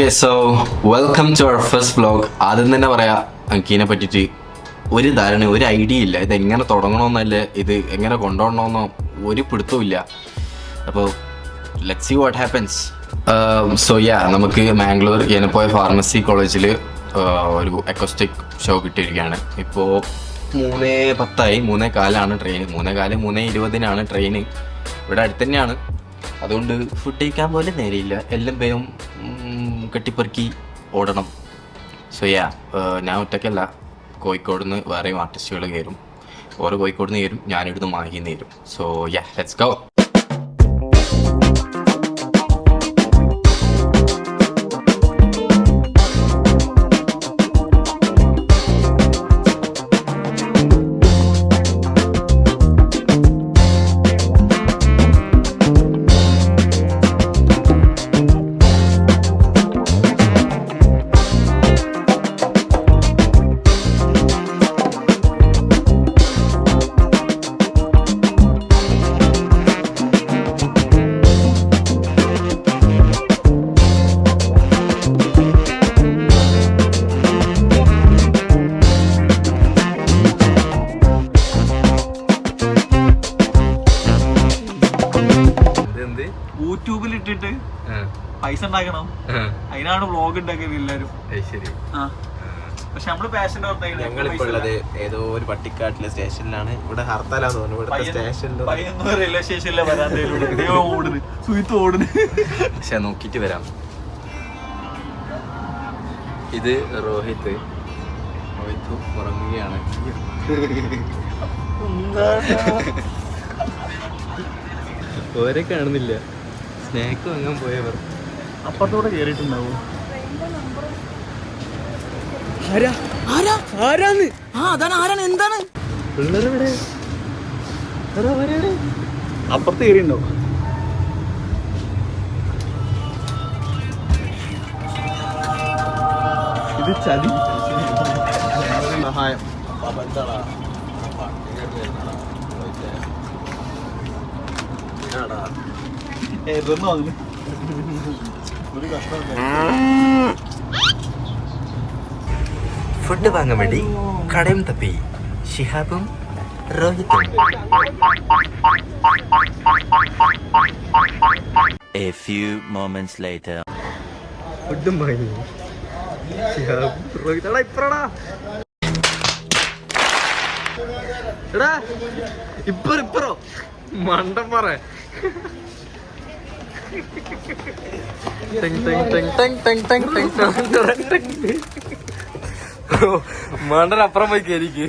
Okay so welcome to our first vlog ആദ്യം തന്നെ പറയാം അങ്കീനെ പറ്റിയിട്ട് ഒരു ധാരണ ഒരു ഐഡിയ ഇല്ല. ഇത് എങ്ങനെ തുടങ്ങണമെന്നല്ല ഇത് എങ്ങനെ കൊണ്ടുപോകണമെന്നോ ഒരു പിടുത്തവും ഇല്ല. അപ്പോൾ let see what happens so yeah നമുക്ക് മാംഗ്ലൂർ എനപ്പോയ ഫാർമസി കോളേജിൽ ഒരു അക്കോസ്റ്റിക് ഷോ കിട്ടിയിരിക്കുകയാണ്. ഇപ്പോൾ മൂന്നേ പത്തായി മൂന്നേ കാലാണ് ട്രെയിൻ മൂന്നേ കാൽ മൂന്നേ ഇരുപതിനാണ് ട്രെയിൻ ഇവിടെ അടുത്ത് തന്നെയാണ്. അതുകൊണ്ട് ഫുഡ് കഴിക്കാൻ പോലും നേരെയില്ല. എല്ലാം ഉം, കെട്ടിപ്പെറുക്കി ഓടണം. സോ യാ ഞാൻ ഒറ്റയ്ക്കല്ല. കോഴിക്കോട് നിന്ന് വേറെയും ആർട്ടിസ്റ്റുകൾ കയറും ഓരോ കോഴിക്കോട് നിന്ന് കയറും ഞാനിവിടുന്ന് മാഹിന്ന് കയറും സോ യാ ലെറ്റ്സ് ഗോ പൈസ ഉണ്ടാക്കണം. അതിനാണ് വ്ളോഗ് ഉണ്ടാക്കിയത് എല്ലാരും. ശരി. ആ. പക്ഷെ നമ്മൾ പാഷൻ ഞങ്ങളിപ്പോ ഉള്ളത് ഏതോ ഒരു പട്ടിക്കാട്ടിലെ സ്റ്റേഷനിലാണ്. ഇവിടെ ഹർത്താലാന്ന് തോന്നുന്നു. ഇവിടുത്തെ സ്റ്റേഷനിൽ പയ്യന്നൂർ റെയിൽവേ സ്റ്റേഷനിലെ വരാന്തയിലൂടെ ഓടുന്നു. സുഹൃത്ത് ഓടുന്നു. പക്ഷെ നോക്കിട്ട് വരാം. ഇത് റോഹിത് റോഹിത് ഉറങ്ങുകയാണ്. ഓരെ കാണുന്നില്ല. സ്നാക്ക് വാങ്ങാൻ പോയവർ. അപ്പുറത്തോടെ കേറിയിട്ടുണ്ടാവോ? ആരാ? ആരാ? ആരാന്ന്? ആ അതാണ് ആരാണ്? എന്താണ്? അപ്പുറത്ത് കയറിയുണ്ടാവും ഇത് ചതി. സഹായം. ഏതൊന്നും അങ്ങനെ ഫുഡ് വാങ്ങാൻ വേണ്ടി കടയും തപ്പി. ഷിഹാബും റോഹിത്തും A few moments later. ഫുഡും വാങ്ങി. ഷിഹാബും റോഹിത്തടാ ഇപ്പറടാ. എടാ ഇപ്പറ ഇപ്പറോ. മണ്ടം പറ മണ്ടൻ അപ്പുറം പോയി കേരിക്ക്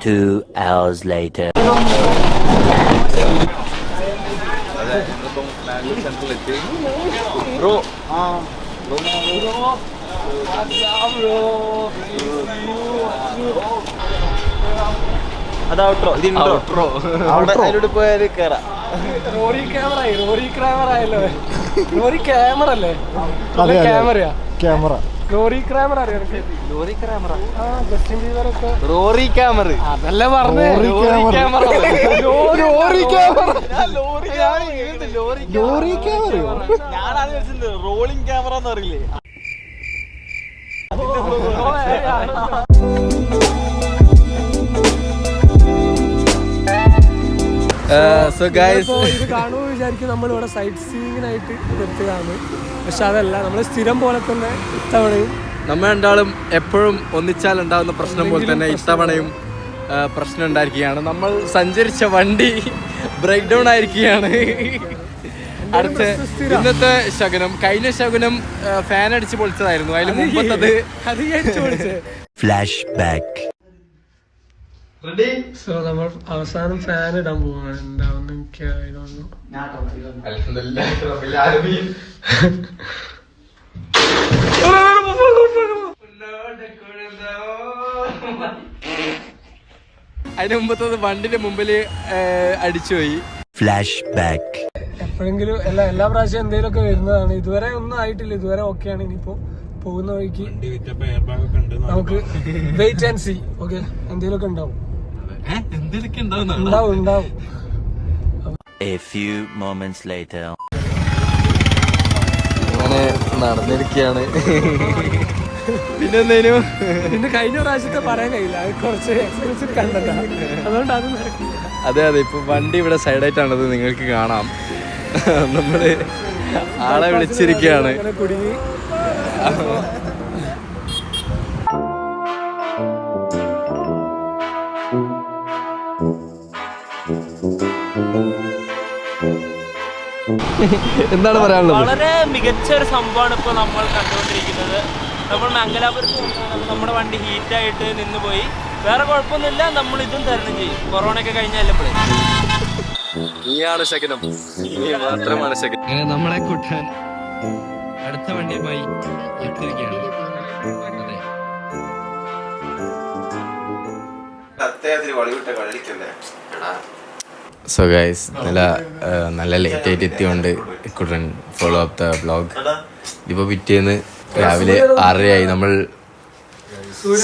Two hours later. ബ്രോ അത് ഔട്ട്രോ ഇത് ഇൻട്രോ അവിടെ അതിലൂടെ പോയാൽ കേറാം. റോറി ക്യാമറ റോറി ക്യാമറ ആയല്ലോ. റോറി ക്യാമറ അല്ലേ? ക്യാമറയാ ക്യാമറ ലോറി ക്യാമറ അറിയാം ലോറി ക്രാമർ ആ ജസ്റ്റിൻ ബീവറൊക്കെ റോറി ക്യാമറ. അതല്ലേ പറഞ്ഞു? Lorry camera. Lorry camera. Lorry lorry lorry camera ഞാനാണ് വിചാരിച്ചത് റോളിംഗ് ക്യാമറ എന്ന് പറയില്ലേ? സോ ഗൈസ് ഇത് കാണുമ്പോൾ വിചാരിക്കും നമ്മൾ ഇവിടെ സൈറ്റ് സീയിങ്ങിനായിട്ട് നിർത്തുകയാണ്. പക്ഷെ അതല്ല നമ്മൾ സ്ഥിരം പോലെ തന്നെ ഇത്തവണയും നമ്മ രണ്ടാളും എപ്പോഴും ഒന്നിച്ചാൽ ഉണ്ടാകുന്ന പ്രശ്നം പോലെ തന്നെ ഇത്തവണയും പ്രശ്നം ഉണ്ടായിരിക്കുകയാണ്. നമ്മൾ സഞ്ചരിച്ച വണ്ടി ബ്രേക്ക് ഡൗൺ ആയിരിക്കുകയാണ്. അടുത്ത ഇന്നത്തെ ശകുനം കഴിഞ്ഞ ശകുനം ഫാൻ അടിച്ച് പൊളിച്ചതായിരുന്നു. അതിൽ മുമ്പത്തത് ഫ്ലാഷ് കേട്ടു Flashback. സോ നമ്മൾ അവസാനം ഫാൻ ഇടാൻ പോവാണ്. എന്താവുന്ന എനിക്ക് ഇതൊന്നും അതിന് മുമ്പത്തത് വണ്ടിന്റെ മുമ്പിൽ അടിച്ചുപോയി. ഫ്ലാഷ് ബാക്ക് എപ്പോഴെങ്കിലും എല്ലാ എല്ലാ പ്രാവശ്യം എന്തെങ്കിലുമൊക്കെ വരുന്നതാണ്. ഇതുവരെ ഒന്നും ആയിട്ടില്ല. ഇതുവരെ ഓക്കെയാണ് ഇനിയിപ്പോ പോകുന്ന വഴിക്ക് നമുക്ക് വെയിറ്റ് ആൻഡ് സി ഓക്കെ എന്തെങ്കിലുമൊക്കെ ഉണ്ടാവും. എന്തൊക്കെ ഉണ്ടാവും ഉണ്ടാവും. A few moments later. അങ്ങനെ നടന്നിരിക്കുകയാണ് പിന്നെ എന്തേനും പിന്നെ കഴിഞ്ഞ പ്രാവശ്യത്തെ പറയാൻ കഴിയില്ല. അത് കുറച്ച് എക്സ്പെൻസീവ് കണ്ടതാ. അതുകൊണ്ട് അത് അതെ അതെ. ഇപ്പൊ വണ്ടി ഇവിടെ സൈഡായിട്ടാണത്. നിങ്ങൾക്ക് കാണാം. നമ്മൾ ആളെ വിളിച്ചിരിക്കുകയാണ് കുടുങ്ങി. എന്താണ് പറയാനുള്ളത്? വളരെ മികച്ച ഒരു സംഭവമാണ് ഇപ്പോൾ നമ്മൾ കണ്ടുകൊണ്ടിരിക്കുന്നത്. നമ്മൾ മംഗലാപുരത്ത് പോകുമ്പോൾ നമ്മുടെ വണ്ടി ഹീറ്റായിട്ട് നിന്ന് പോയി വേറെ കുഴപ്പമൊന്നുമില്ല. നമ്മൾ ഇതും തരണം ചെയ്യും. കൊറോണ ഒക്കെ കഴിഞ്ഞാലും നീയാണ് ശകനം. നീ മാത്രമാണ് ശകനം. അങ്ങനെ നമ്മളെ കൂട്ടാൻ അടുത്ത വണ്ടിയുമായി എത്തിയിരിക്കുകയാണ്. അതെ. അത്യാവശ്യം വളിവിട്ട കളിക്കല്ലേ സോ ഗൈസ് നല്ല നല്ല ലേറ്റ് ആയിട്ട് എത്തിയോണ്ട് Kuttan follow up the blog ഇതിപ്പോ പിറ്റേന്ന് രാവിലെ ആറരയായി നമ്മൾ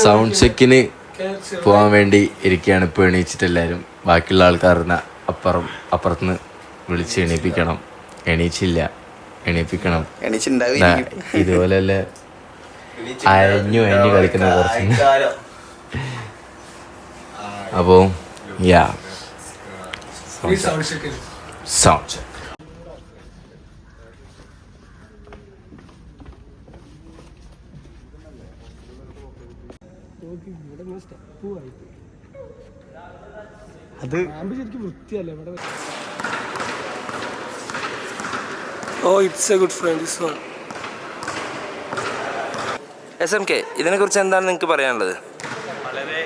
സൗണ്ട് ചെക്കിന് പോകാൻ വേണ്ടി ഇരിക്കുകയാണ് ഇപ്പോൾ എണീച്ചിട്ട് എല്ലാവരും ബാക്കിയുള്ള ആൾക്കാരുടെ അപ്പുറം അപ്പുറത്തുനിന്ന് വിളിച്ച് എണീപ്പിക്കണം. എണീച്ചില്ല എണീപ്പിക്കണം. ഇതുപോലെയല്ല അയഞ്ഞു അയഞ്ഞു കളിക്കുന്ന കുറച്ച്. അപ്പോൾ യാ സൗണ്ട് ചെക്ക് അത് റാമ്പ് ശരിക്കും വൃത്തിയല്ലേ ഇവിടെ ഓ it's a good friend this one S M K ഇതിനെക്കുറിച്ച് എന്താണ് നിങ്ങൾക്ക് പറയാനുള്ളത്? വളരെ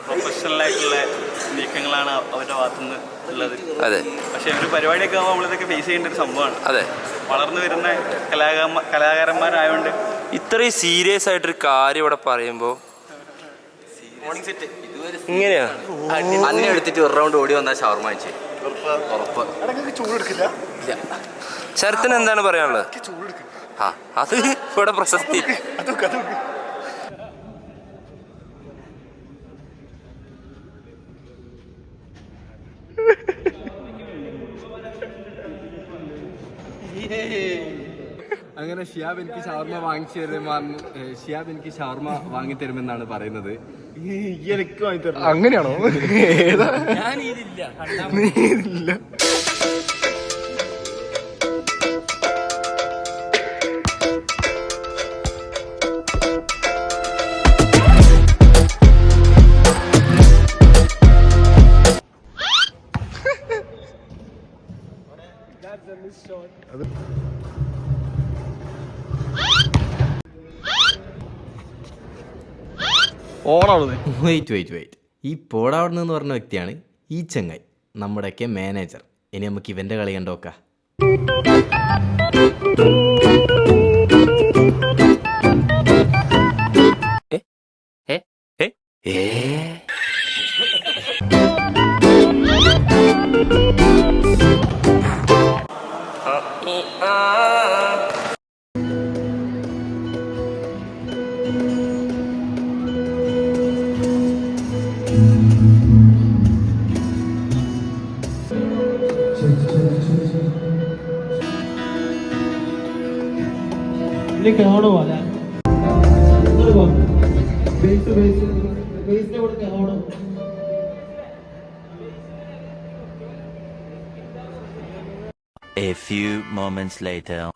പ്രൊഫഷണൽ ആയിട്ടുള്ള നീക്കങ്ങളാണ് അവരുടെ ഭാഗത്തുനിന്ന് ഉള്ളത്. അതെ. പക്ഷേ ഒരു പരിപാടിയൊക്കെ ആകുമ്പോൾ നമ്മളിതൊക്കെ ഫേസ് ചെയ്യേണ്ട ഒരു സംഭവമാണ്. അതെ. വളർന്നു വരുന്ന കലാകാരന്മാർ കലാകാരന്മാരായതുകൊണ്ട് ഇത്രയും സീരിയസ് ആയിട്ടൊരു കാര്യം ഇവിടെ പറയുമ്പോൾ മോർണിംഗ് സെറ്റ് ഇങ്ങനെയാ? അന്നെ എടുത്തിട്ട് ഒരു റൗണ്ട് ഓടി വന്നാൽ ഷവർമ വെച്ച് ഉറപ്പ്. ശരത്തിന് എന്താണ് പറയാനുള്ളത്? ആ അത് ഇവിടെ പ്രശസ്തി. അങ്ങനെ ഷിയാബ് എനിക്ക് ഷവർമ വാങ്ങിച്ചു തരുമെന്ന് ഷിയാബ് എനിക്ക് ഷവർമ വാങ്ങി തരുമെന്നാണ് പറയുന്നത്. അങ്ങനെയാണോ? ഞാൻ ഇതില്ല വെയിറ്റ് വെയിറ്റ് വെയിറ്റ് ഈ പോടാവണ എന്ന് പറഞ്ഞ വ്യക്തിയാണ് ഈ ചങ്ങായി നമ്മുടെയൊക്കെ മാനേജർ ഇനി നമുക്ക് ഇവന്റെ കളി കണ്ടോക്കാം. A few moments later.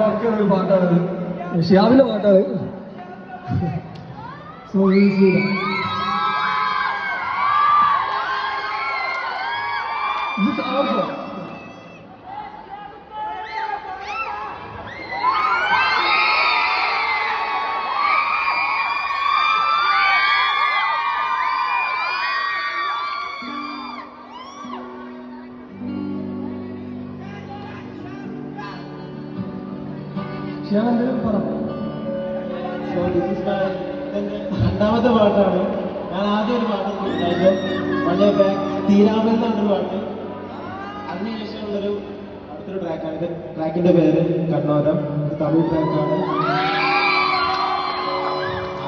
Work ഒരു പാട്ടാണത്. ഷിഹാബിന്റെ പാട്ടാണ്. So So this is my രണ്ടാമത്തെ പാട്ടാണ്. ഞാൻ ആദ്യം ഒരു പാട്ട് വളരെ ബാക്ക് തീരാമൽ എന്നൊരു പാട്ട്. അതിനുശേഷമുള്ളൊരു അടുത്തൊരു ട്രാക്കാണ് ഇത് ട്രാക്കിന്റെ പേര് കണ്ണോരം. ഒരു തമിഴ് ട്രാക്കാണ്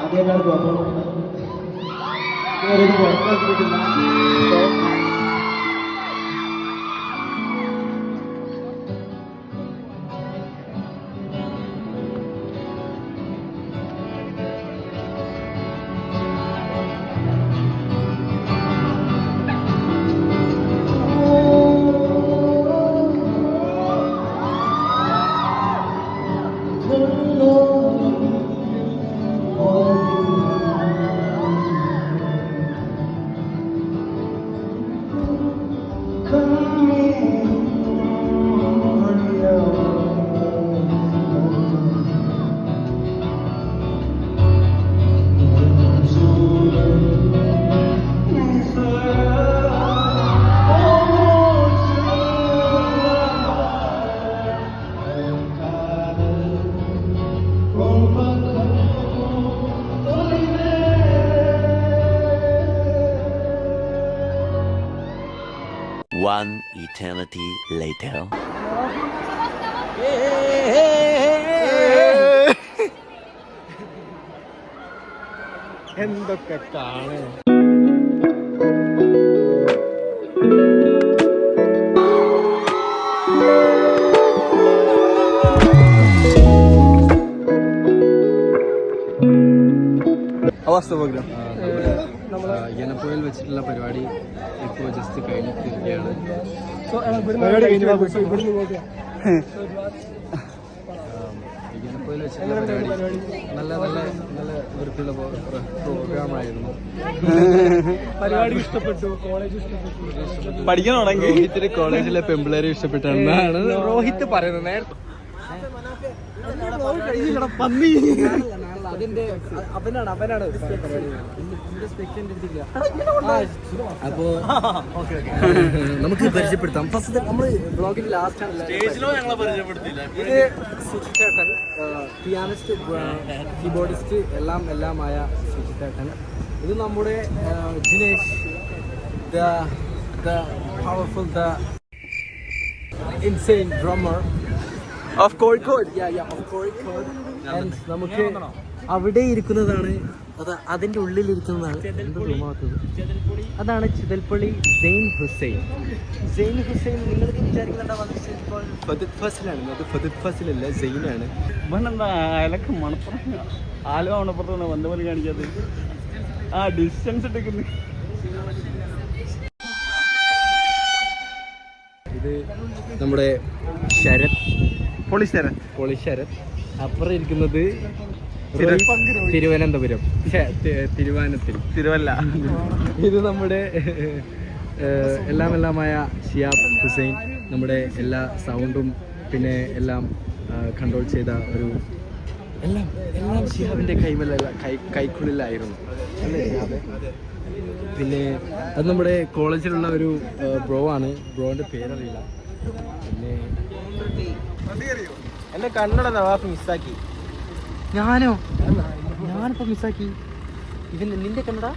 ആദ്യമായിട്ടാണ് പെർഫോം ചെയ്യുന്നത്. ഇതുവരെ ഇത് eternity later. എന്തൊക്കെ കാണേ ഈനപ്പുഴയിൽ വെച്ചിട്ടുള്ള പരിപാടി ഇപ്പോൾ ജസ്റ്റ് കഴിഞ്ഞിരിക്കുകയാണ്. സോ പരിപാടി വെച്ചിട്ടുള്ള നല്ല നല്ല നല്ല വൃത്തിയുള്ള പ്രോഗ്രാം ആയിരുന്നു. പരിപാടി ഇഷ്ടപ്പെട്ടു കോളേജ് ഇഷ്ടപ്പെട്ടു. പഠിക്കണമെങ്കിൽ രോഹിത്തിന് കോളേജിലെ പെമ്പിളേരെ ഇഷ്ടപ്പെട്ടാണ്. രോഹിത് പറയുന്നത് നേരത്തെ അതിന്റെ അവനാണ് അവനാണ്. അപ്പോ നമുക്ക് പരിചയപ്പെടുത്താം. ഫസ്റ്റ് നമ്മൾ ബ്ലോഗിന്റെ ലാസ്റ്റ് ആണ് ഇത് സുചിത്തേട്ടൻ പിയാനിസ്റ്റ് കീബോർഡിസ്റ്റ് എല്ലാം എല്ലാമായ സുചിത്തേട്ടൻ ഇത് നമ്മുടെ Jinesh the the powerful the insane drummer of Kozhikode Kozhikode. And നമുക്ക് അവിടെ ഇരിക്കുന്നതാണ്. അത് അതിന്റെ ഉള്ളിൽ ഇരിക്കുന്നതാണ് അതാണ് ചിതൽപ്പള്ളി സെയിൻ ഹുസൈൻ. സെയിൻ ഹുസൈൻ നിങ്ങൾക്ക് വിചാരിക്കുന്നുണ്ടാവും ഇപ്പോൾ ഫതിത് ഫസിലാണ്. അത് ഫതിത് ഫസിലല്ല സെയിനാണ് മണ്ണെന്താ അയലക്ക് മണപ്പുറം ആലോ മണപ്പുറത്ത് വന്ന പോലെ കാണിക്കാതെ ആ ഡിസ്റ്റൻസ് എടുക്കുന്നു. ഇത് നമ്മുടെ ശരത്. പൊളിശരൻ പൊളി ശരത് അപ്പുറം ഇരിക്കുന്നത് തിരുവനന്തപുരം. തിരുവാനത്തിൽ തിരുവല്ല. ഇത് നമ്മുടെ എല്ലാം എല്ലാമായ ഷിയാബ് ഹുസൈൻ നമ്മുടെ എല്ലാ സൗണ്ടും പിന്നെ എല്ലാം കൺട്രോൾ ചെയ്ത ഒരു എല്ലാം എല്ലാം ഷിയാബിന്റെ കൈമല്ല കൈ കൈക്കുള്ളിലായിരുന്നു. അല്ലേ ഷിഹാബ് പിന്നെ അത് നമ്മുടെ കോളേജിലുള്ള ഒരു ബ്രോ ആണ്. ബ്രോന്റെ പേരറിയില്ല. പിന്നെ എന്റെ കണ്ണട നവാഫ് മിസ്സാക്കി. ഞാനോ? ഞാനിപ്പോ മിസ്സാക്കി. ഇവൻ നിന്റെ കന്നഡ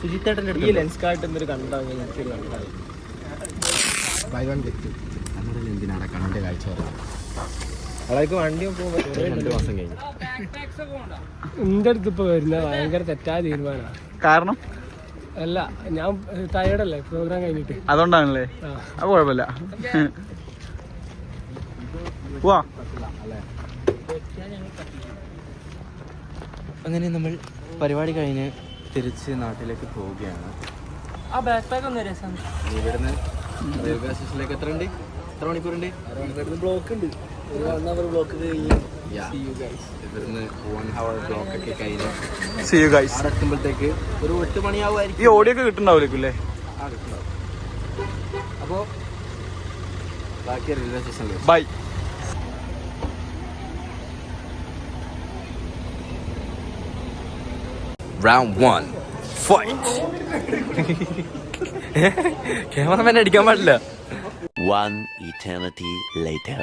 സുജിത്തേട്ടന്റെ ഈ ലെൻസ് കാർട്ട് എന്നൊരു കണ്ടാകും എനിക്കൊരു കണ്ടാകും ബൈ വൺ ഗെറ്റ് കന്നഡയിൽ എന്തിനാണ് കണ്ണിന്റെ കാഴ്ച പറഞ്ഞത് അവിടേക്ക് വണ്ടി രണ്ട് മാസം കഴിഞ്ഞു. എന്റെ അടുത്ത് ഇപ്പൊ വരുന്ന ഭയങ്കര തെറ്റായ തീരുമാനമാണ് കാരണം? അല്ല ഞാൻ ടയർഡല്ലേ പ്രോഗ്രാം കഴിഞ്ഞിട്ട്. അതുകൊണ്ടാണല്ലേ? അത് കുഴപ്പമില്ല. വാ. അങ്ങനെ നമ്മൾ പരിപാടി കഴിഞ്ഞ് തിരിച്ച് നാട്ടിലേക്ക് പോവുകയാണ്. ആ ബാക്ക് പാക്ക് ഒന്ന് രസം ഇവിടുന്ന് റെയിൽവേ സ്റ്റേഷനിലേക്ക് എത്ര ഉണ്ട്? എത്ര മണിക്കൂറുണ്ട്? ബ്ലോക്ക് ഉണ്ട്. ഒരു വൺ അവർ ബ്ലോക്ക് കഴിഞ്ഞ് ഇവിടുന്ന് വൺ ഹവർ ബ്ലോക്ക് ഒക്കെ കഴിഞ്ഞ് സി യു ഗൈസ് എത്തുമ്പോഴത്തേക്ക് ഒരു എട്ട് മണിയാവുമായിരിക്കും. ഈ ഓഡിയോ ഒക്കെ കിട്ടുന്നുണ്ടാവില്ലേക്കും അല്ലേ? ആ കിട്ടുന്നുണ്ടാവും അപ്പോൾ ബാക്കി റെയിൽവേ സ്റ്റേഷനിൽ by round one fight cameraman അടിക്കാൻ പാടില്ല One eternity later.